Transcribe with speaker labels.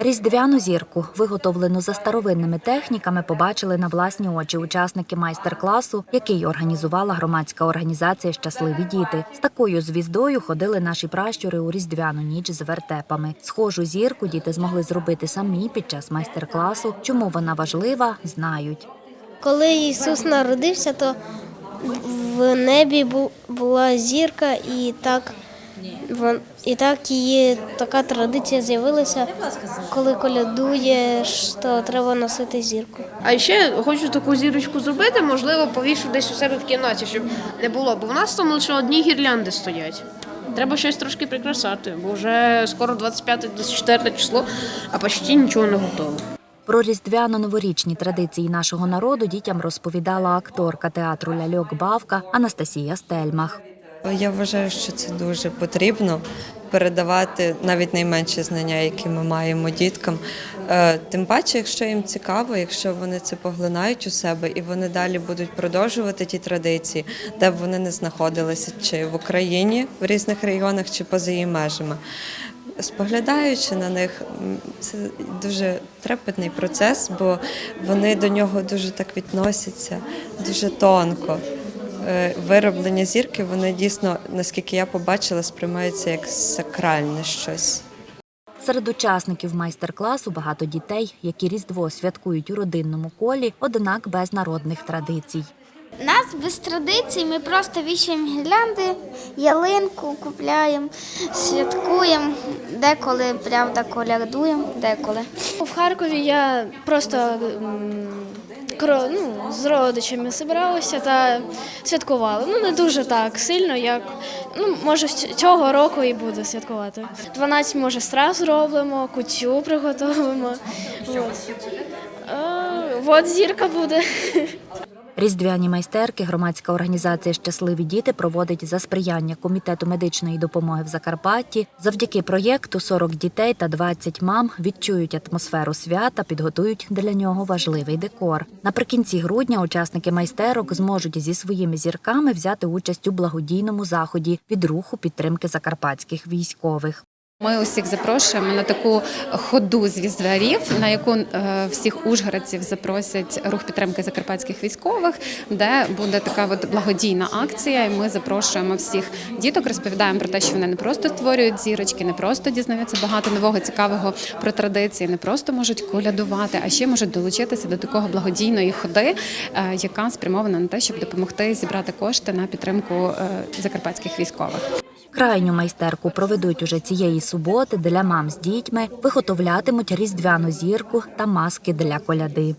Speaker 1: Різдвяну зірку, виготовлену за старовинними техніками, побачили на власні очі учасники майстер-класу, який організувала громадська організація Щасливі діти. З такою звіздою ходили наші пращури у різдвяну ніч з вертепами. Схожу зірку діти змогли зробити самі під час майстер-класу. Чому вона важлива, знають.
Speaker 2: Коли Ісус народився, то в небі бу- була зірка, і так, вон- і так її така традиція з'явилася, коли колядуєш, то треба носити зірку.
Speaker 3: А ще хочу таку зірочку зробити, можливо, повішу десь у себе в кімнаті, щоб не було, бо в нас там лише одні гірлянди стоять. Треба щось трошки прикрашати, бо вже скоро 25-24 число, а почти нічого не готово.
Speaker 1: Про різдвяно-новорічні традиції нашого народу дітям розповідала акторка театру ляльок Бавка Анастасія Стельмах.
Speaker 4: Я вважаю, що це дуже потрібно передавати навіть найменші знання, які ми маємо діткам. Е, Тим паче, якщо їм цікаво, якщо вони це поглинають у себе і вони далі будуть продовжувати ті традиції, де б вони не знаходилися, чи в Україні в різних регіонах, чи поза її межами. Споглядаючи на них, це дуже трепетний процес, бо вони до нього дуже так відносяться, дуже тонко. Е, Вироблення зірки, вони дійсно, наскільки я побачила, сприймаються як сакральне щось.
Speaker 1: Серед учасників майстер-класу багато дітей, які Різдво святкують у родинному колі, однак без народних традицій.
Speaker 5: Нас без традицій, ми просто вішаємо гірлянди, ялинку купляємо, святкуємо, деколи, правда, колядуємо, деколи.
Speaker 6: В Харкові я просто ну, з родичами зібралися та святкували. Ну не дуже так сильно, як ну може цього року і буду святкувати. 12, може, страв зробимо, кутю приготуємо. От. Е, От зірка буде.
Speaker 1: Різдвяні майстерки громадська організація Щасливі діти проводить за сприяння комітету медичної допомоги в Закарпатті. Завдяки проєкту 40 дітей та 20 мам відчують атмосферу свята, підготують для нього важливий декор. Наприкінці грудня учасники майстерок зможуть зі своїми зірками взяти участь у благодійному заході від руху підтримки закарпатських військових.
Speaker 7: Ми усіх запрошуємо на таку ходу з віздварів, на яку е, всіх ужгородців запросять рух підтримки закарпатських військових, де буде така от благодійна акція. І ми запрошуємо всіх діток, розповідаємо про те, що вони не просто створюють зірочки, не просто дізнаються багато нового цікавого про традиції, не просто можуть колядувати, а ще можуть долучитися до такого благодійної ходи, е, яка спрямована на те, щоб допомогти зібрати кошти на підтримку е, закарпатських військових.
Speaker 1: Крайню майстерку проведуть уже цієї суботи для мам з дітьми, виготовлятимуть різдвяну зірку та маски для коляди.